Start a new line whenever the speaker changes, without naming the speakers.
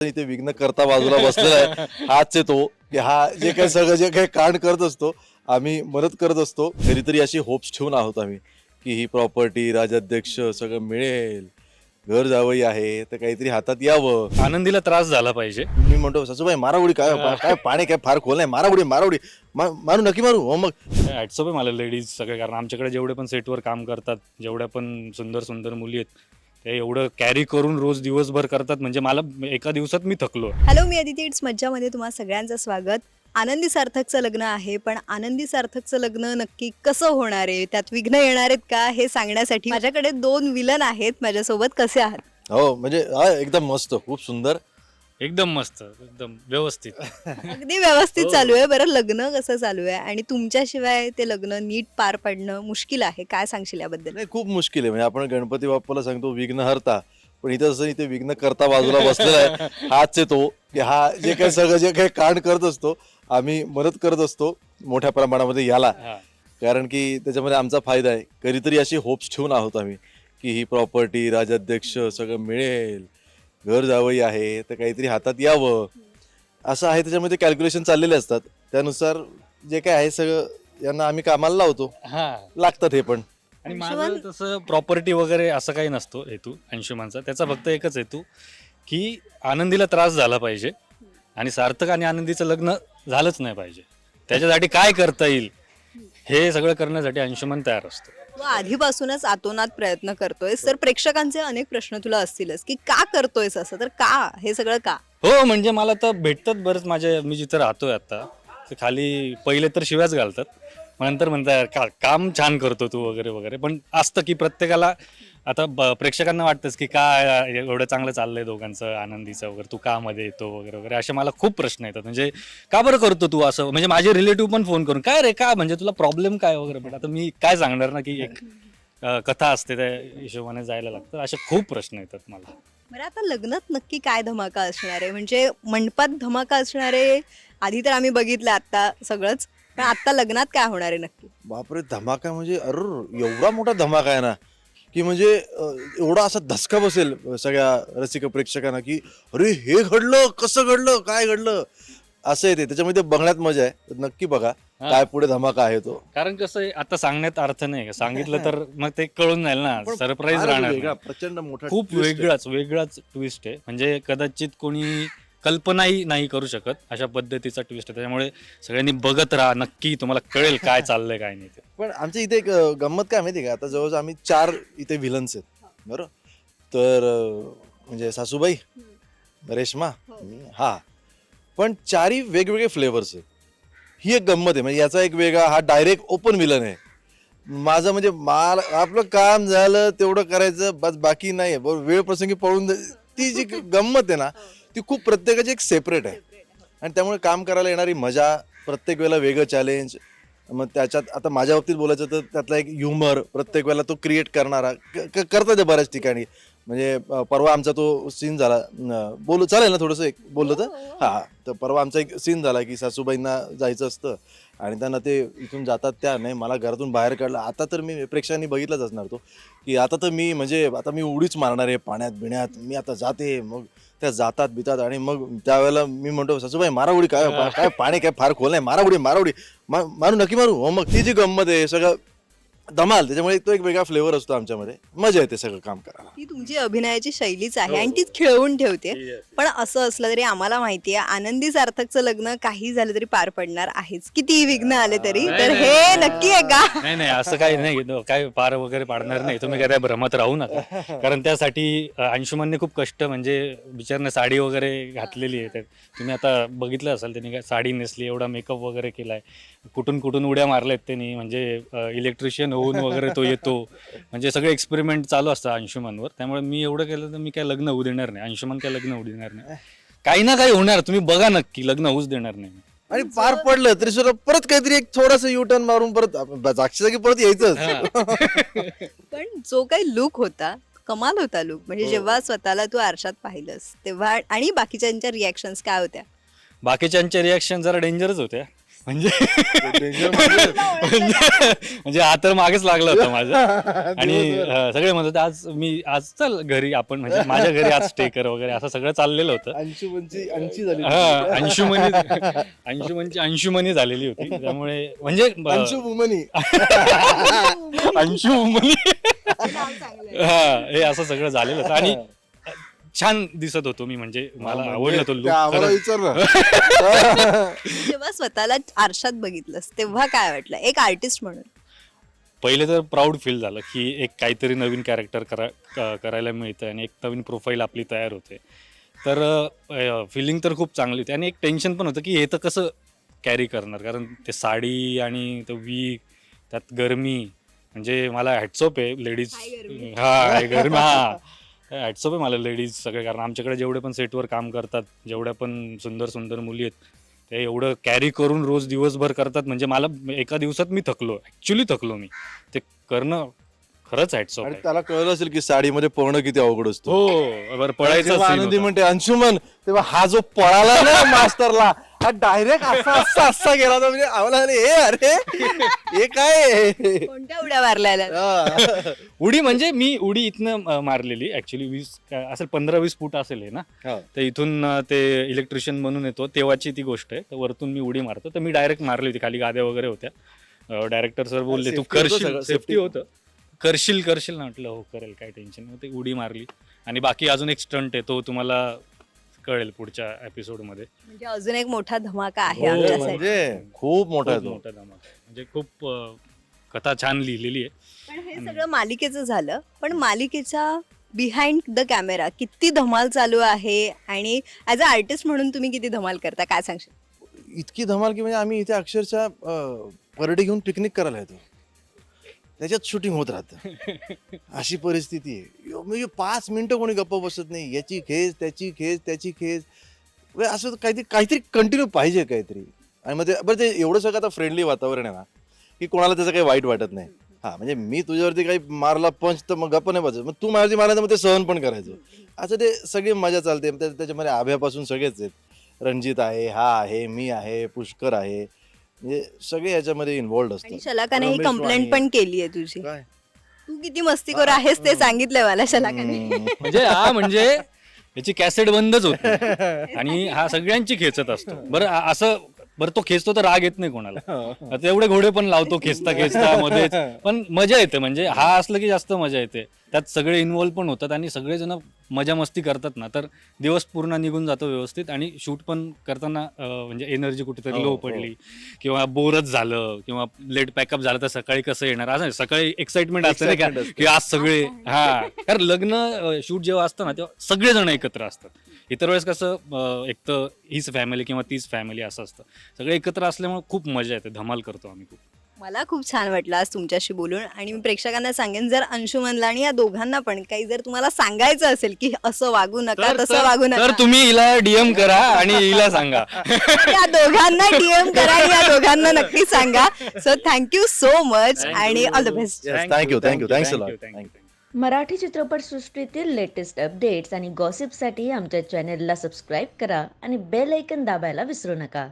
इथे विघ्न करता बाजूला बसलेला आहे. हाच आहे तो. की हा जे काही सगळं जे काही कांड करत असतो आम्ही मदत करत असतो. कधीतरी अशी होप्स ठेवून आहोत आम्ही की ही प्रॉपर्टी राजाध्यक्ष सगळं मिळेल. घर जावई आहे तर काहीतरी हातात यावं.
आनंदीला त्रास झाला पाहिजे.
मी म्हणतो सासूबाई मारा उडी काय काय पाणी काय फार खोल नाही. मारा उडी मारा उडी मा- मारू नक्की मारू. हो मग.
ॲट्सअप आहे मला लेडीज सगळे कारण आमच्याकडे जेवढे पण सेटवर काम करतात जेवढ्या पण सुंदर सुंदर मुली आहेत ते एवढं कॅरी करून रोज दिवसभर करतात. म्हणजे मला एका दिवसात मी थकलो.
हॅलो मी अदिती इट्स मज्जामध्ये तुम्हा सगळ्यांचं स्वागत. आनंदी सार्थकचं लग्न आहे पण आनंदी सार्थकचं लग्न नक्की कसं होणार आहे? त्यात विघ्न येणार आहेत का? हे सांगण्यासाठी माझ्याकडे दोन विलन आहेत. माझ्यासोबत कसे आहात?
हो म्हणजे हा, एकदम मस्त. खूप सुंदर.
एकदम मस्त एकदम व्यवस्थित.
अगदी व्यवस्थित
हो.
चालू आहे बरं लग्न कसं चालू आहे? आणि तुमच्याशिवाय ते लग्न नीट पार पाडणं मुश्किल आहे काय सांगशील याबद्दल?
नाही खूप मुश्किल आहे. म्हणजे आपण गणपती बाप्पाला सांगतो विघ्न हरता. पण इथं असं इथे विघ्न करता बाजूला बसलेला आहे. हाच आहे तो. की हा जे काही सगळं जे काही कांड करत असतो आम्ही मदत करत असतो मोठ्या प्रमाणामध्ये याला.
हा.
कारण की त्याच्यामध्ये आमचा फायदा आहे. कधीतरी अशी होप्स ठेवून आहोत आम्ही की ही प्रॉपर्टी राजाध्यक्ष सगळं मिळेल. घर जावई आहे तर काहीतरी हातात यावं. असं आहे त्याच्यामध्ये कॅल्क्युलेशन चाललेले असतात. त्यानुसार जे काय आहे सगळं यांना आम्ही कामाला लावतो.
हा.
लागतात हे पण.
आणि
अंशुमन?
माझं तसं प्रॉपर्टी वगैरे असं काही नसतो हेतू अंशुमानचा. त्याचा फक्त एकच हेतू की आनंदीला त्रास झाला पाहिजे. आणि सार्थक आणि आनंदीचं लग्न झालंच नाही पाहिजे. त्याच्यासाठी काय करता येईल? हे सगळं करण्यासाठी अंशुमन तयार असतो.
तू आधीपासूनच आतोनात प्रयत्न करतोय तर प्रेक्षकांचे अनेक प्रश्न तुला असतीलच की का करतोयस असं तर का? हे सगळं का?
हो म्हणजे मला तर भेटतात बरंच माझ्या मी जिथं राहतोय आता ते खाली पहिले तर शिव्याच घालतात. मग नंतर म्हणतात का काम छान करतो तू वगैरे वगैरे. पण असतं की प्रत्येकाला आता ब- प्रेक्षकांना वाटतंच की काय एवढं चांगलं चाललंय दोघांचं आनंदीचं वगैरे तू का मध्ये येतो वगैरे वगैरे असे मला खूप प्रश्न येतात. म्हणजे का बरं करतो तू असं? म्हणजे माझे रिलेटिव्ह पण फोन करून काय रे का? म्हणजे तुला प्रॉब्लेम काय? वगैरे पण आता मी काय सांगणार ना की एक कथा असते त्या हिशोबाने जायला लागतं. असे खूप प्रश्न येतात मला.
बरं आता लग्नात नक्की काय धमाका असणार आहे? म्हणजे मंडपात धमाका असणार आहे? आधी तर आम्ही बघितलं आता सगळंच. पण आता लग्नात काय होणार आहे नक्की
बापरे धमाका म्हणजे अर एवढा मोठा धमाका आहे ना की म्हणजे अं, एवढा असा धसका बसेल सगळ्या रसिक प्रेक्षकांना की अरे हे घडलं कसं घडलं काय घडलं असं येते त्याच्यामध्ये बघण्यात मजा आहे तर नक्की बघा
हा.
काय पुढे धमाका आहे तो
कारण कसं आहे आता सांगण्यात अर्थ नाही सांगितलं तर मग ते कळून जाईल ना
पण
सरप्राईज
फार
राहणार
वेगळा,
नाही.
प्रचंड मोठा
खूप
twist आहे.
वेगळाच वेगळाच ट्विस्ट आहे म्हणजे कदाचित कोणी कल्पनाही नाही करू शकत. अशा पद्धतीचा ट्विस्ट आहे. त्याच्यामुळे सगळ्यांनी बघत राहा. नक्की तुम्हाला कळेल काय चाललंय काय नाही ते.
पण आमच्या इथे एक अं, गंमत काय माहिती का? आता जवळ आम्ही चार इथे विलन्स आहेत. बरं? तर अं, म्हणजे सासूबाई रेश्मा मी हा. पण चारही वेगवेगळे फ्लेवर्स आहेत. ही एक गंमत आहे. म्हणजे याचा एक वेगळा हा डायरेक्ट ओपन विलन आहे. माझं म्हणजे माल आपलं काम झालं तेवढं करायचं बस बाकी नाही बरोबर वेळ प्रसंगी पळून जा- ती जी गंमत आहे ना ती खूप प्रत्येकाची एक सेपरेट आहे. आणि त्यामुळे काम करायला येणारी मजा प्रत्येक वेळेला वेगळं चॅलेंज मग त्याच्यात आता माझ्या बाबतीत बोलायचं तर त्यातला एक ह्युमर प्रत्येक वेळेला तो क्रिएट करणारा क- क- करतात ते बऱ्याच ठिकाणी. म्हणजे परवा आमचा तो सीन झाला. बोलू चालेल ना थोडंसं एक? बोललं तर? हा तर परवा आमचा एक सीन झाला की सासूबाईंना जायचं असतं. आणि त्यांना ते इथून जातात त्या नाही मला घरातून बाहेर काढलं. आता तर मी प्रेक्षकांनी बघितलंच असणार तो. की आता तर मी म्हणजे आता मी उडीच मारणार आहे पाण्यात बिण्यात. मी आता जाते मग त्या जातात बितात आणि मग त्यावेळेला मी म्हणतो सासूबाई मारा उडी काय काय पाणी काय फार खोल नाही मारा उडी मारा उडी मा- मारू नक्की मारू. हो मग ती जी गंमत आहे सगळं धमाल त्याच्यामुळे तो एक वेगळा फ्लेवर असतो आमच्यामध्ये. मजा येते सगळं काम करायला.
ती तुमची अभिनयाची शैलीच आहे
हो,
आणि
हो.
तीच खिळवून ठेवते. पण असं असलं तरी आम्हाला माहितीये आनंदी सार्थकचं लग्न काही झालं तरी पार पडणार आहेच. किती विघ्न आले तरी. तर हे. नक्की आहे का?
नाही नाही असं काही नाही. काय पार वगैरे पाडणार नाही. तुम्ही काय त्या भ्रमात राहू नका. कारण त्यासाठी अंशुमनने खूप कष्ट म्हणजे बिचारने साडी वगैरे घातलेली आहे. तर तुम्ही आता बघितलं असाल त्यांनी काय साडी नेसली एवढा मेकअप वगैरे केलाय. कुठून कुठून उड्या मारल्यात त्यांनी. म्हणजे इलेक्ट्रिशियन होऊन वगैरे तो येतो. म्हणजे सगळे एक्सपेरिमेंट चालू असतं अंशुमनवर. त्यामुळे मी एवढं केलं तर मी काय लग्न होऊ देणार नाही. अंशुमन काय लग्न होऊ देणार नाही. काही ना काही होणार. तुम्ही बघा नक्की. लग्न होऊच देणार नाही.
आणि पार पडलं तरी सुद्धा परत काहीतरी एक थोडस यू टर्न मारून परत जागच्या जागी परत यायचंच.
पण जो काही लुक होता कमाल होता लुक म्हणजे
हो.
जेव्हा स्वतःला तू आरशात पाहिलंस तेव्हा आणि बाकीच्यांच्या रिॲक्शन्स काय होत्या?
बाकीच्यांच्या रिॲक्शन जरा डेंजरच होत्या. म्हणजे
म्हणजे.
म्हणजे हा तर मागेच लागला होता माझा. आणि अं, सगळे म्हणत होते आज मी आज चल घरी आपण म्हणजे माझ्या घरी आज स्टे कर वगैरे असं सगळं चाललेलं होतं.
झाली
हा अंशुमनी अंशुमनची अंशुमनी झालेली होती. त्यामुळे म्हणजे ब-
अंशू बुमनी
अंशुमनी हा हे असं सगळं झालेलं होतं. आणि छान दिसत होतो मी म्हणजे मला आवडलं तो लुक
जेव्हा स्वतःला आरशात बघितलंस तेव्हा काय वाटलं? एक आर्टिस्ट म्हणून.
पहिले तर प्राऊड फील झालं की एक काहीतरी नवीन कॅरेक्टर करा करायला मिळतं आणि एक नवीन प्रोफाईल आपली तयार होते. तर फिलिंग तर खूप चांगली होती आणि एक टेन्शन पण होतं की हे तर कसं कॅरी करणार? कारण ते साडी आणि तो वीक त्यात गरमी म्हणजे मला हॅटसॉप आहे लेडीज. हा गरमी हा. हॅटसॉप आहे मला लेडीज सगळे कारण आमच्याकडे जेवढे पण सेटवर काम करतात जेवढ्या पण सुंदर सुंदर मुली आहेत ते एवढं कॅरी करून रोज दिवसभर करतात. म्हणजे मला एका दिवसात मी थकलो ऍक्च्युली थकलो मी. ते करणं खरंच हॅटसॉप
आणि
आहे.
त्याला कळलं असेल की साडीमध्ये पळणं किती अवघड असतो.
हो बरं पळायचं
जेव्हा
scene
आनंदी
होता.
म्हणते अंशुमन तेव्हा हा जो पळाला ना मास्टरला हा डायरेक्ट असा असा असा गेला होता म्हणजे आम्हाला अरे हे अरे हे काय आहे?
कोणत्या उड्या मारल्या
हा.
उडी म्हणजे मी उडी इथनं अं, मारलेली ऍक्च्युली वीस असेल पंधरा वीस फूट असेल हे ना.
हा.
तर इथून अं, ते इलेक्ट्रिशियन बनून येतो तेव्हाची ती गोष्ट आहे. तर वरतून मी उडी मारतो. तर मी डायरेक्ट मारली होती खाली गाद्या वगैरे होत्या. डायरेक्टर सर बोलले तू
Safety होतं
करशील
सगळं,
सेफ्टी
safety.
होतं. करशील करशील. ना म्हटलं हो करेल काय टेन्शन नाही. ते उडी मारली. आणि बाकी अजून एक स्टंट आहे तो तुम्हाला कळेल पुढच्या एपिसोडमध्ये.
म्हणजे अजून एक मोठा धमाका आहे
हो,
आमच्यासाठी
म्हणजे खूप मोठा आहे
खूप
तो
मोठा धमाका. आहे. म्हणजे खूप अं, कथा छान लिहिलेली आहे.
पण हे सगळं मालिकेचं झालं पण मालिकेच्या बिहाइंड द कॅमेरा किती धमाल चालू आहे आणि ऍज अ आर्टिस्ट म्हणून तुम्ही किती धमाल करता? काय सांगशील?
इतकी धमाल की म्हणजे आम्ही इथे अक्षरशः डे घेऊन पिकनिक करायला येतो. त्याच्यात शूटिंग होत राहतं. अशी परिस्थिती आहे. यो- म्हणजे पाच मिनिटं कोणी गप्प बसत नाही. याची खेच त्याची खेच त्याची म्हणजे असं काहीतरी काहीतरी कंटिन्यू पाहिजे काहीतरी. आणि मग ते बरं ते एवढं सगळं आता फ्रेंडली वातावरण आहे ना की कोणाला त्याचं काही वाईट वाटत नाही. हा म्हणजे मी तुझ्यावरती काही मारला पंच तर मग गप्प नाही बसत मग तू माझ्यावरती मारायचं मग ते सहन पण करायचं. असं ते सगळी मजा चालते. त्या- त्याच्यामध्ये आभ्यापासून सगळेच आहेत. रणजित आहे हा आहे मी आहे पुष्कर आहे. म्हणजे सगळे याच्यामध्ये इन्व्हॉल्ड
आणि
असतात
शलाकाने ही
रमेश
कंप्लेंट
वाणी.
पण केली आहे तुझी.
काय?
तू किती मस्तीखोर आहेस ते सांगितलंय मला शलाकाने.
हम्म.
म्हणजे हा म्हणजे याची कॅसेट बंदच होत. आणि हा सगळ्यांची खेचत असतो. बरं आ- असं बरं तो खेचतो तर राग येत नाही कोणाला. आता एवढे घोडे पण लावतो खेचता खेचता मध्येच. पण मजा येते म्हणजे हा असलं की जास्त मजा येते. त्यात सगळे इन्व्हॉल्व पण होतात आणि सगळेजण मजा मस्ती करतात ना. तर दिवस पूर्ण निघून जातो व्यवस्थित आणि शूट पण करताना अं, म्हणजे एनर्जी कुठेतरी
हो,
लो
हो.
पडली. किंवा बोरच झालं किंवा लेट पॅकअप झालं तर सकाळी कसं येणार? असं सकाळी एक्साइटमेंट असते
Excitement
का?
असते.
की आज सगळे हा. कारण लग्न शूट जेव्हा असतं ना तेव्हा सगळेजण एकत्र असतात. इतर वेळेस कसं अं, एक तर हीच फॅमिली किंवा तीच फॅमिली असं असतं. सगळे एकत्र असल्यामुळे खूप मजा येते धमाल करतो आम्ही खूप.
मला खूप छान वाटलं आज तुमच्याशी बोलून आणि मी प्रेक्षकांना सांगेन जर अंशुमनला आणि या दोघांना पण काही जर तुम्हाला सांगायचं असेल की असं वागू नका
तर-
तसं वागू
तर
नका
तुम्ही हिला डीएम करा आणि हिला सांगा.
या दोघांना डीएम करा आणि या दोघांना नक्की सांगा. So thank you so much आणि all the best
Yes, thank you, thank you, thanks a lot.
thank you,
Thank you.
Marathi चित्रपटसृष्टीतील लेटेस्ट अपडेट्स आणि गॉसिपसाठी आमच्या चॅनेलला सबस्क्राईब करा आणि बेल ऐकन दाबायला विसरू नका.